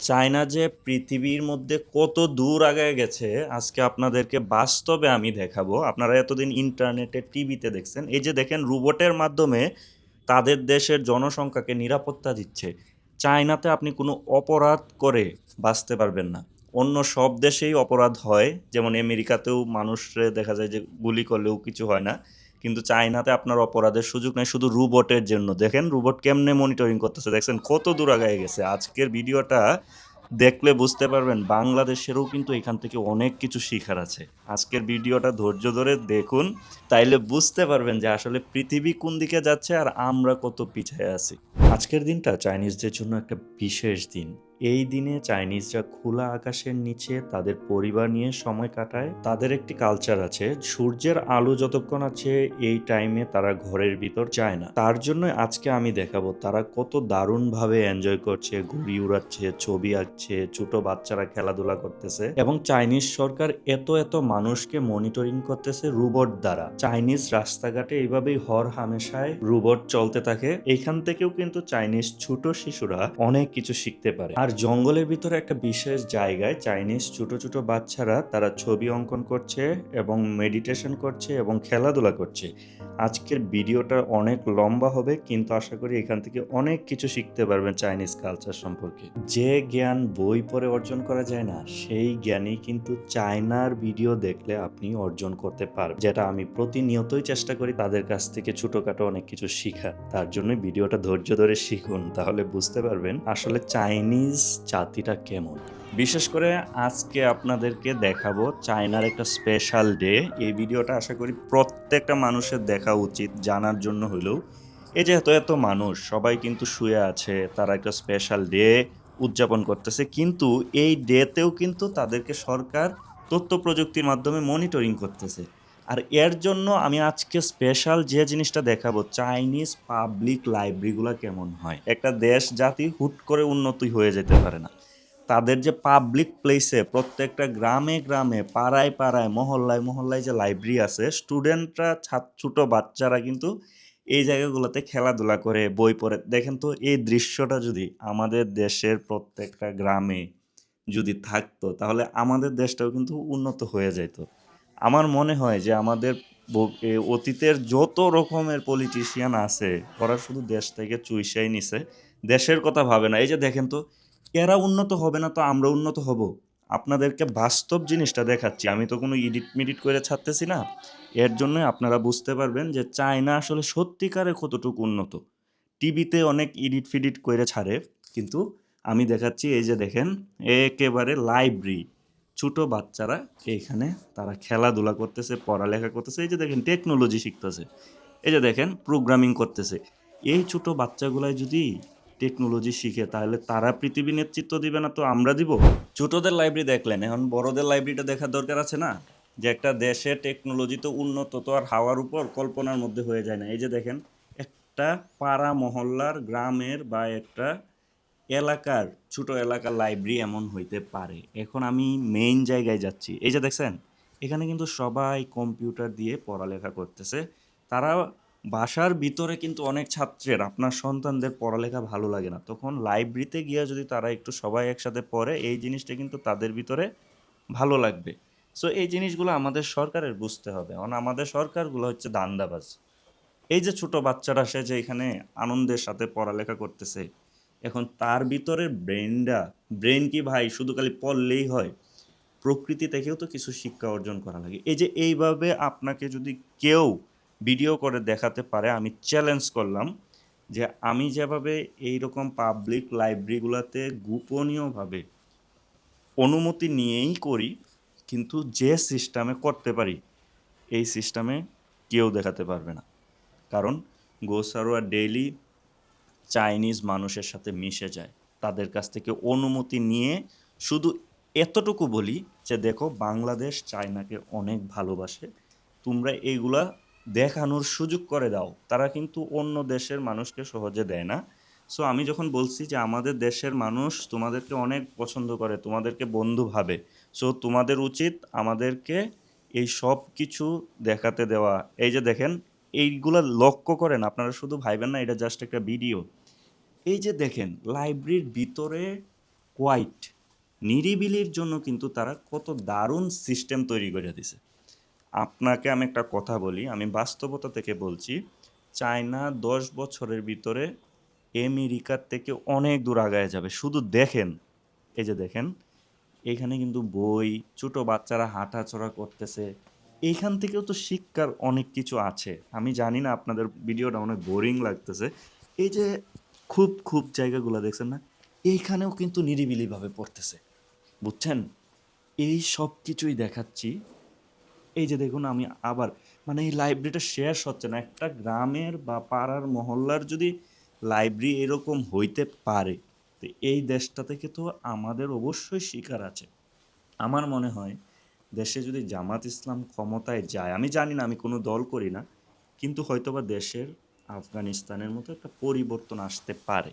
China যে পৃথিবীর মধ্যে কত দূর আগে গেছে, আজকে আপনাদেরকে বাস্তবে আমি দেখাবো। আপনারা এতদিন ইন্টারনেটে, টিভিতে দেখছেন। এই যে দেখেন, রোবটের মাধ্যমে তাদের দেশের জনসংখ্যাকে নিরাপত্তা দিচ্ছে। চায়নাতে আপনি কোনো অপরাধ করে বাঁচতে পারবেন না। অন্য সব দেশেই অপরাধ হয়। যেমন আমেরিকাতেও মানুষরে দেখা যায় যে গুলি করলেও কিছু হয় না। কিন্তু চায়নাতে আপনার অপরাধের সুযোগ নেই, শুধু রোবটের জন্য। দেখেন রোবট কেমনে মনিটরিং করতেছে, দেখছেন কত দূর আগায় গেছে। আজকের ভিডিওটা দেখলে বুঝতে পারবেন বাংলাদেশেরও কিন্তু এখান থেকে অনেক কিছু শিখার আছে। আজকের ভিডিওটা ধৈর্য ধরে দেখুন, তাইলে বুঝতে পারবেন যে আসলে পৃথিবী কোন দিকে যাচ্ছে আর আমরা কত পিছিয়ে আছি। আজকের দিনটা চাইনিজদের জন্য একটা বিশেষ দিন। এই দিনে চাইনিজরা খোলা আকাশের নিচে তাদের পরিবার নিয়ে সময় কাটায়। তাদের একটি কালচার আছে, সূর্যের আলো যতক্ষণ আছে এই টাইমে তারা ঘরের ভিতর যায় না। তার জন্য আজকে আমি দেখাবো তারা কত দারুণভাবে এনজয় করছে, ঘুড়ি উড়াচ্ছে, ছবি আঁকছে, ছোট বাচ্চারা খেলাধুলা করতেছে এবং চাইনিজ সরকার এত এত মানুষকে মনিটরিং করতেছে রোবট দ্বারা। চাইনিজ রাস্তাঘাটে এইভাবেই হর হামেশায় রোবট চলতে থাকে। এখান থেকেও কিন্তু চাইনিজ ছোট শিশুরা অনেক কিছু শিখতে পারে। আর জঙ্গলের ভিতরে একটা বিশেষ জায়গায় চাইনিজ ছোট ছোট বাচ্চারা তারা ছবি অঙ্কন করছে এবং মেডিটেশন করছে এবং খেলাধুলা করছে। আজকের ভিডিওটা অনেক লম্বা হবে, কিন্তু আশা করি এখান থেকে অনেক কিছু শিখতে পারবেন চাইনিজ কালচার সম্পর্কে। যে জ্ঞান বই পড়ে অর্জন করা যায় না, সেই জ্ঞানই কিন্তু চায়নার ভিডিও দেখলে আপনি অর্জন করতে পারবেন, যেটা আমি প্রতিনিয়তই চেষ্টা করি তাদের কাছ থেকে ছোটখাটো অনেক কিছু শিখার। তার জন্য ভিডিওটা ধৈর্য ধরে শিখুন, তাহলে বুঝতে পারবেন আসলে চাইনিজ জাতিটা কেমন। বিশেষ করে আজকে আপনাদেরকে দেখাবো চায়নার একটা স্পেশাল ডে এই ভিডিওটা আশা করি প্রত্যেকটা মানুষের দেখা উচিত, জানার জন্য হলেও। এই যে এত এত মানুষ, সবাই কিন্তু শুয়ে আছে, তারা একটা স্পেশাল ডে উদযাপন করতেছে। কিন্তু এই ডেতেও কিন্তু তাদেরকে সরকার তথ্য প্রযুক্তির মাধ্যমে মনিটরিং করতেছে। আর এর জন্য আমি আজকে স্পেশাল যে জিনিসটা দেখাবো চাইনিজ পাবলিক লাইব্রেরিগুলো কেমন হয়? একটা দেশ জাতি হুট করে উন্নতি হয়ে যেতে পারে না। তাদের যে পাবলিক প্লেসে প্রত্যেকটা গ্রামে গ্রামে, পাড়ায় পাড়ায়, মহল্লায় মহল্লায় যে লাইব্রেরি আছে স্টুডেন্টরা ছোটো বাচ্চারা কিন্তু এই জায়গাগুলোতে খেলাধুলা করে, বই পড়ে। দেখেন তো, এই দৃশ্যটা যদি আমাদের দেশের প্রত্যেকটা গ্রামে যদি থাকতো, তাহলে আমাদের দেশটাও কিন্তু উন্নত হয়ে যেত আমার মনে হয় যে আমাদের অতীতের যত রকমের পলিটিশিয়ান আছে, ওরা শুধু দেশ থেকে চুইসাই নিছে। দেশের কথা ভাবে না। এই যে দেখেন তো, এরা উন্নত হবে না তো আমরা উন্নত হব। আপনাদেরকে বাস্তব জিনিসটা দেখাচ্ছি। আমি তো কোনো ইডিট মিডিট করে ছাড়তেছি না। এর জন্য আপনারা বুঝতে পারবেন যে চায়না আসলে সত্যিকারে কতটুকু উন্নত। টিভিতে অনেক ইডিট ফিডিট করে ছাড়ে। কিন্তু আমি দেখাচ্ছি, এই যে দেখেন, একেবারে লাইব্রেরি ছোট বাচ্চারা এইখানে তারা খেলাধুলা করতেছে, পড়ালেখা করতেছে। এই যে দেখেন টেকনোলজি শিখতেছে। এই যে দেখেন প্রোগ্রামিং করতেছে। এই ছোট বাচ্চাগুলাই যদি টেকনোলজি শিখে, তাহলে তারা পৃথিবী নেতৃত্ব দিবে না তো আমরা দিব? ছোটদের লাইব্রেরি দেখলেন, এখন বড়দের লাইব্রেরিটা দেখার দরকার আছে না? যে একটা দেশে টেকনোলজি তো উন্নত, তো আর হাওয়ার উপর কল্পনার মধ্যে হয়ে যায় না। এই যে দেখেন, একটা পাড়া মহল্লার গ্রামের বা একটা এলাকার, ছোট এলাকার লাইব্রেরি এমন হইতে পারে। এখন আমি মেইন জায়গায় যাচ্ছি। এই যে দেখছেন, এখানে কিন্তু সবাই কম্পিউটার দিয়ে পড়ালেখা করতেছে। তারা বাসার ভিতরে কিন্তু অনেক ছাত্রের, আপনার সন্তানদের পড়ালেখা ভালো লাগে না। তখন লাইব্রেরিতে গিয়ে যদি তারা একটু সবাই একসাথে পড়ে, এই জিনিসটা কিন্তু তাদের ভিতরে ভালো লাগবে। সো এই জিনিসগুলো আমাদের সরকারের বুঝতে হবে। কারণ আমাদের সরকারগুলো হচ্ছে দান্দাবাজ এই যে ছোট বাচ্চারা সে যে এখানে আনন্দের সাথে পড়ালেখা করতেছে এখন তার ভিতরে ব্রেনটা, ব্রেন কি ভাই? শুধু খালি পড়লেই হয়। প্রকৃতি থেকেও তো কিছু শিক্ষা অর্জন করা লাগে। এই যে এইভাবে আপনাকে যদি কেউ ভিডিও করে দেখাতে পারে, আমি চ্যালেঞ্জ করলাম যে আমি যেভাবে এই রকম পাবলিক লাইব্রেরিগুলোতে গোপনীয়ভাবে অনুমতি নিয়েই করি, কিন্তু যে সিস্টেমে করতে পারি, এই সিস্টেমে কেউ দেখাতে পারবে না। কারণ গোসারোয়া ডেইলি চাইনিজ মানুষের সাথে মিশে যায়। তাদের কাছ থেকে অনুমতি নিয়ে শুধু এতটুকু বলি যে দেখো বাংলাদেশ চায়নাকে অনেক ভালোবাসে। তোমরা এইগুলা দেখানোর সুযোগ করে দাও। তারা কিন্তু অন্য দেশের মানুষকে সহজে দেয় না। সো আমি যখন বলছি যে আমাদের দেশের মানুষ তোমাদেরকে অনেক পছন্দ করে, তোমাদেরকে বন্ধু ভাবে সো তোমাদের উচিত আমাদেরকে এই সব কিছু দেখাতে দেওয়া। এই যে দেখেন এইগুলা লক্ষ্য করেন, আপনারা শুধু ভাইবেন না, এটা জাস্ট একটা ভিডিও এই যে দেখেন লাইব্রেরির ভিতরে কোয়াইট নিরিবিলির জন্য কিন্তু তারা কত দারুণ সিস্টেম তৈরি করে দিছে। আপনাকে আমি একটা কথা বলি, আমি বাস্তবতা থেকে বলছি, চায়না দশ বছরের ভিতরে আমেরিকার থেকে অনেক দূর আগায় যাবে। শুধু দেখেন, এই যে দেখেন, এখানে কিন্তু বই, ছোটো বাচ্চারা হাঁটাচড়া করতেছে এইখান থেকেও তো শিক্ষার অনেক কিছু আছে। আমি জানি না আপনাদের ভিডিওটা অনেক বোরিং লাগতেছে। এই যে খুব খুব জায়গাগুলো দেখছেন না? এইখানেও কিন্তু নিরিবিলিভাবে পড়তেছে। বুঝছেন? এই সব কিছুই দেখাচ্ছি। এই যে দেখুন, আমি আবার মানে এই লাইব্রেরিটা শেষ হচ্ছে না। একটা গ্রামের বা পাড়ার মহল্লার যদি লাইব্রেরি এরকম হইতে পারে, তো এই দেশটা থেকে তো আমাদের অবশ্যই শিকার আছে। আমার মনে হয় দেশে যদি জামাত ইসলাম ক্ষমতায় যায়, আমি জানি না, আমি কোনো দল করি না, কিন্তু হয়তোবা দেশের আফগানিস্তানের মতো একটা পরিবর্তন আসতে পারে।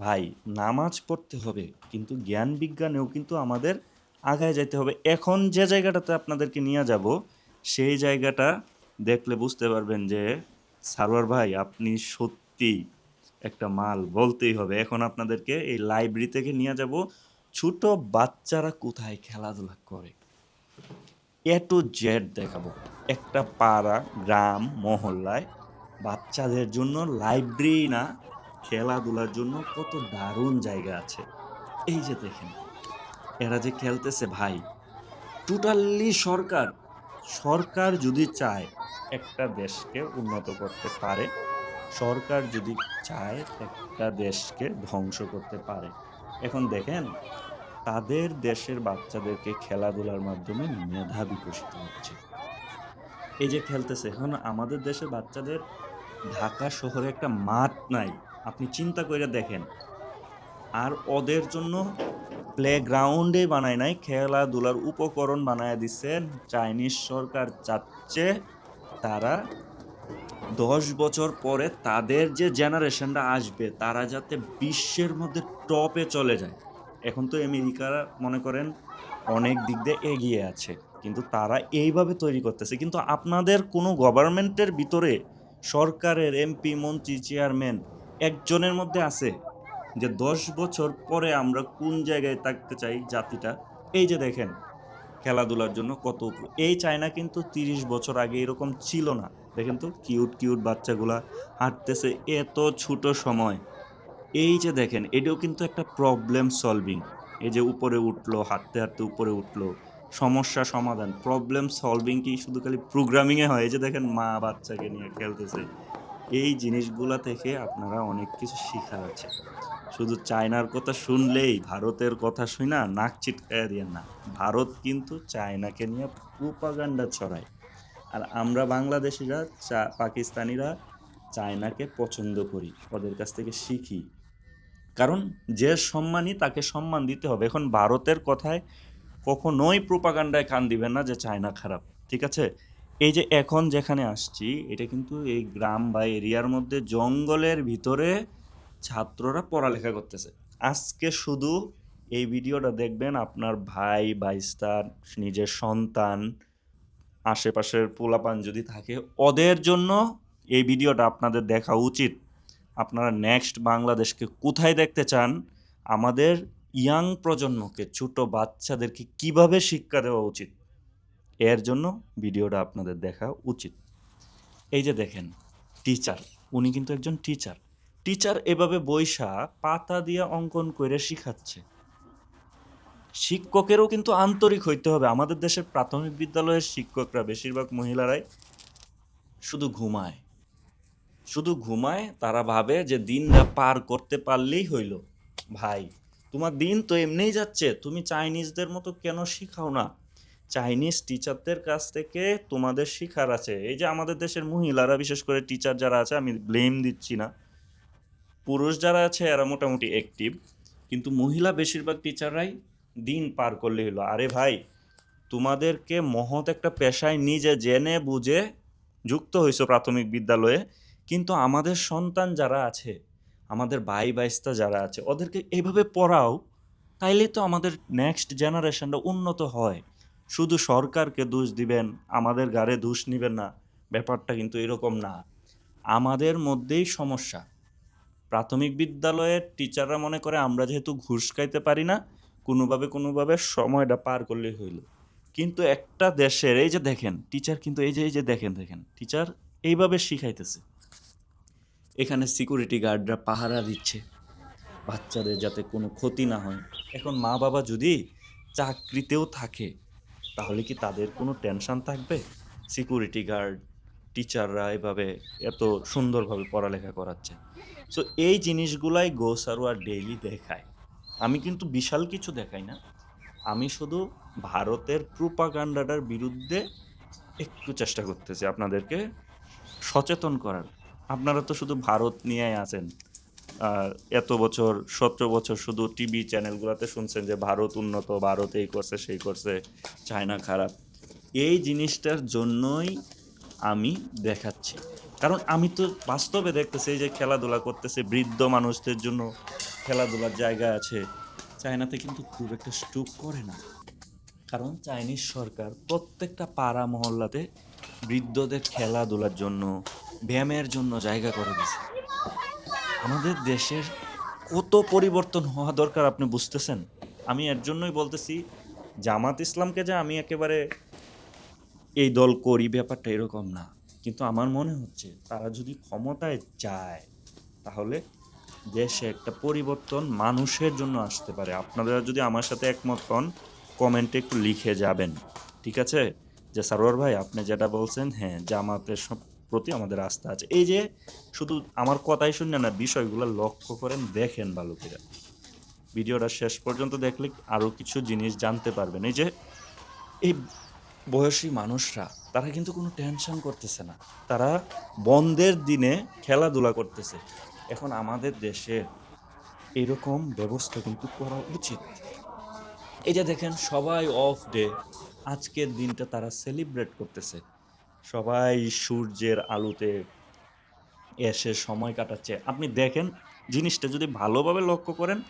ভাই, নামাজ পড়তে হবে, কিন্তু জ্ঞান বিজ্ঞানেও কিন্তু আমাদের আগায় যেতে হবে। এখন যে জায়গাটাতে আপনাদেরকে নিয়ে যাব, সেই জায়গাটা দেখলে বুঝতে পারবেন যে, সারোয়ার ভাই, আপনি সত্যি একটা মাল বলতেই হবে। এখন আপনাদেরকে এই লাইব্রেরি থেকে নিয়ে যাব, ছোট বাচ্চারা কোথায় খেলাধুলা করে? এ টু জেড দেখাবো। একটা পাড়া, গ্রাম, মহল্লায় বাচ্চাদের জন্য লাইব্রেরি না, খেলাধুলার জন্য কত দারুণ জায়গা আছে। এই যে দেখেন, এরা যে খেলতেছে ভাই টোটালি সরকার। সরকার যদি চায় একটা দেশকে উন্নত করতে পারে, সরকার যদি চায় একটা দেশকে ধ্বংস করতে পারে। এখন দেখেন তাদের দেশের বাচ্চাদেরকে খেলাধুলার মাধ্যমে মেধা বিকশিত হচ্ছে। এই যে খেলতেছে, এখন আমাদের দেশের বাচ্চাদের ঢাকা শহরে একটা মাঠ নাই। আপনি চিন্তা করে দেখেন। আর ওদের জন্য প্লে গ্রাউন্ডে বানায় নাই, খেলাধুলার উপকরণ বানায় দিচ্ছেন চাইনিজ সরকার চাচ্ছে তারা দশ বছর পরে তাদের যে জেনারেশনটা আসবে, তারা যাতে বিশ্বের মধ্যে টপে চলে যায়। এখন তো আমেরিকারা মনে করেন অনেক দিক দিয়ে এগিয়ে আছে, কিন্তু তারা এইভাবে তৈরি করতেছে। কিন্তু আপনাদের কোনো গভর্নমেন্টের ভিতরে সরকারের এমপি, মন্ত্রী, চেয়ারম্যান একজনের মধ্যে আছে যে দশ বছর পরে আমরা কোন জায়গায় থাকতে চাই জাতিটা? এই যে দেখেন খেলাধুলার জন্য কত এই চায়না কিন্তু তিরিশ বছর আগে এরকম ছিল না। দেখেন তো, কিউট কিউট বাচ্চাগুলা হাঁটতেছে, এত ছোট সময়। এই যে দেখেন, এটাও কিন্তু একটা প্রবলেম সলভিং এই যে উপরে উঠল, হাঁটতে হাঁটতে উপরে উঠল, সমস্যা সমাধান প্রবলেম সলভিং কি শুধু খালি প্রোগ্রামিংয়ে হয়? এই যে দেখেন, মা বাচ্চাকে নিয়ে খেলতেছে। এই জিনিসগুলা থেকে আপনারা অনেক কিছু শেখার আছে। শুধু চায়নার কথা শুনলেই, ভারতের কথা শুনা নাক চিটকায় দিয়ে না। ভারত কিন্তু চায়নাকে নিয়ে প্রোপাগান্ডা ছড়ায়। আর আমরা বাংলাদেশিরা, চা, পাকিস্তানিরা চায়নাকে পছন্দ করি, ওদের কাছ থেকে শিখি। কারণ যে সম্মানই তাকে সম্মান দিতে হবে। এখন ভারতের কথায় কখনোই প্রোপাগান্ডায় কান দিবেন না যে চায়না খারাপ, ঠিক আছে? এই যে এখন যেখানে আসছি, এটা কিন্তু এই গ্রাম বা এরিয়ার মধ্যে জঙ্গলের ভিতরে ছাত্ররা পড়ালেখা করতেছে। আজকে শুধু এই ভিডিওটা দেখবেন আপনার ভাই বাইস্তার নিজের সন্তান, আশেপাশের পোলাপান যদি থাকে, ওদের জন্য এই ভিডিওটা আপনাদের দেখা উচিত। আপনারা নেক্সট বাংলাদেশকে কোথায় দেখতে চান? আমাদের ইয়াং প্রজন্মকে, ছোট বাচ্চাদেরকে কীভাবে শিক্ষা দেওয়া উচিত? এর জন্য ভিডিওটা আপনাদের দেখা উচিত। এই যে দেখেন টিচার উনি কিন্তু একজন টিচার টিচার এভাবে বৈশা পাতা দিয়ে অঙ্কন করে শিখাচ্ছে। শিক্ষকেরও কিন্তু আন্তরিক হইতে হবে। আমাদের দেশের প্রাথমিক বিদ্যালয়ের শিক্ষকরা বেশিরভাগ মহিলারাই শুধু ঘুমায়। শুধু ঘুমায়, তারা ভাবে যে দিনটা পার করতে পারলেই হইল। ভাই, তোমার দিন তো এমনিই যাচ্ছে, তুমি চাইনিজদের মতো কেন শিখাও না? চাইনিজ টিচারদের কাছ থেকে তোমাদের শিখার আছে। এই যে আমাদের দেশের মহিলারা, বিশেষ করে টিচার যারা আছে, আমি ব্লেম দিচ্ছি না। পুরুষ যারা আছে, এরা মোটামুটি অ্যাক্টিভ কিন্তু মহিলা বেশিরভাগ টিচাররাই দিন পার করলে হলো। আরে ভাই, তোমাদেরকে মহৎ একটা পেশায় নিজে জেনে বুঝে যুক্ত হয়েছো প্রাথমিক বিদ্যালয়ে। কিন্তু আমাদের সন্তান যারা আছে, আমাদের ভাই বাইস্তা যারা আছে, ওদেরকে এইভাবে পড়াও, তাইলে তো আমাদের নেক্সট জেনারেশনটা উন্নত হয়। শুধু সরকারকে দোষ দিবেন, আমাদের গাড়ে দোষ নেবেন না, ব্যাপারটা কিন্তু এরকম না। আমাদের মধ্যেই সমস্যা। প্রাথমিক বিদ্যালয়ের টিচাররা মনে করে, আমরা যেহেতু ঘুষ খাইতে পারি না, কোনোভাবে কোনোভাবে সময়টা পার করলেই হইল। কিন্তু একটা দেশের, এই যে দেখেন টিচার কিন্তু এই যে এই যে দেখেন দেখেন টিচার এইভাবে শিখাইতেছে। এখানে সিকিউরিটি গার্ডরা পাহারা দিচ্ছে বাচ্চাদের যাতে কোনো ক্ষতি না হয়। এখন মা বাবা যদি চাকরিতেও থাকে, তাহলে কি তাদের কোনো টেনশন থাকবে? সিকিউরিটি গার্ড টিচাররা এভাবে এত সুন্দরভাবে পড়ালেখা করাচ্ছে। সো এই জিনিসগুলাই গোসারোয়ার ডেইলি দেখায়। আমি কিন্তু বিশাল কিছু দেখাই না। আমি শুধু ভারতের প্রুপাগান্ডাটার বিরুদ্ধে একটু চেষ্টা করতেছি আপনাদেরকে সচেতন করার। আপনারা তো শুধু ভারত নিয়ে আছেন। এত বছর, সতেরো বছর শুধু টিভি চ্যানেলগুলোতে শুনছেন যে ভারত উন্নত, ভারত এই করছে, সেই করছে, চায়না খারাপ। এই জিনিসটার জন্যই আমি দেখাচ্ছি। কারণ আমি তো বাস্তবে দেখতেছি এই যে খেলাধুলা করতেছে বৃদ্ধ মানুষদের জন্য খেলাধুলার জায়গা আছে। চায়নাতে কিন্তু খুব একটা স্টুক করে না। কারণ চাইনিজ সরকার প্রত্যেকটা পাড়া মহল্লাতে বৃদ্ধদের খেলাধুলার জন্য ব্যায়ামের জন্য জায়গা করে দিছে আমাদের দেশের কত পরিবর্তন হওয়া দরকার আপনি বুঝতেছেন? আমি এর জন্যই বলতেছি, জামাত ইসলামকে যে আমি একেবারে এই দল করি, ব্যাপারটা এরকম না। কিন্তু আমার মনে হচ্ছে তারা যদি ক্ষমতায় যায়, তাহলে দেশে একটা পরিবর্তন মানুষের জন্য আসতে পারে। আপনারা যদি আমার সাথে একমত হন, কমেন্টে একটু লিখে যাবেন। ঠিক আছে? যে সারোয়ার ভাই, আপনি যেটা বলছেন হ্যাঁ জামাতের সব প্রতি আমাদের আস্থা আছে। এই যে শুধু আমার কথাই শুনে না, বিষয়গুলো লক্ষ্য করেন দেখেন ভালো করে ভিডিওটা শেষ পর্যন্ত দেখলে আরও কিছু জিনিস জানতে পারবেন। এই যে এই বয়সী মানুষরা, তারা কিন্তু কোনো টেনশন করতেছে না। তারা বন্ধের দিনে খেলাধুলা করতেছে। এখন আমাদের দেশে এরকম ব্যবস্থা কিন্তু করা উচিত। এই যে দেখেন, সবাই অফ ডে আজকের দিনটা তারা সেলিব্রেট করতেছে। সবাই সূর্যের আলোতে এসে সময় কাটাচ্ছে। আপনি দেখেন, জিনিসটা যদি ভালোভাবে লক্ষ্য করেন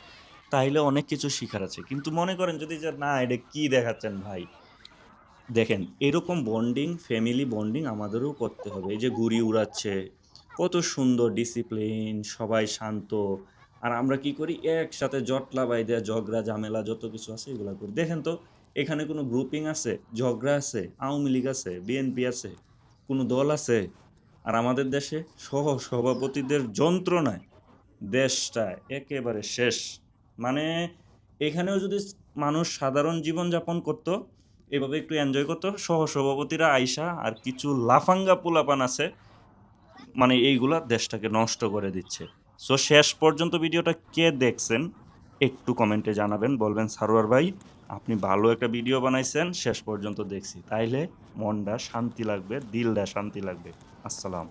তাহলে অনেক কিছু শিখার আছে। কিন্তু মনে করেন যদি যে, না, এটা কি দেখাচ্ছেন ভাই? দেখেন, এরকম বন্ডিং ফ্যামিলি বন্ডিং আমাদেরও করতে হবে। এই যে ঘুড়ি উড়াচ্ছে, কত সুন্দর ডিসিপ্লিন সবাই শান্ত। আর আমরা কি করি? একসাথে জটলা বাই দেয়া ঝগড়া, ঝামেলা যত কিছু আছে এগুলো করি। দেখেন তো এখানে কোনো গ্রুপিং আছে, ঝগড়া আছে, আওয়ামী লীগ আছে বিএনপি আছে, কোনো দল আছে? আর আমাদের দেশে সহ সভাপতিদের যন্ত্রণায় দেশটা একেবারে শেষ। মানে এখানেও যদি মানুষ সাধারণ জীবনযাপন করতো, এভাবে একটু এনজয় করতো সহ সভাপতিরা আইসা আর কিছু লাফাঙ্গা পোলাপান আছে মানে এইগুলা দেশটাকে নষ্ট করে দিচ্ছে। সো শেষ পর্যন্ত ভিডিওটা কে দেখছেন একটু কমেন্টে জানাবেন, বলবেন সারোয়ার ভাই। আপনি ভালো একটা ভিডিও বানাইছেন, শেষ পর্যন্ত দেখছি। তাইলে মনটা শান্তি লাগবে, দিলটা শান্তি লাগবে। আসসালাম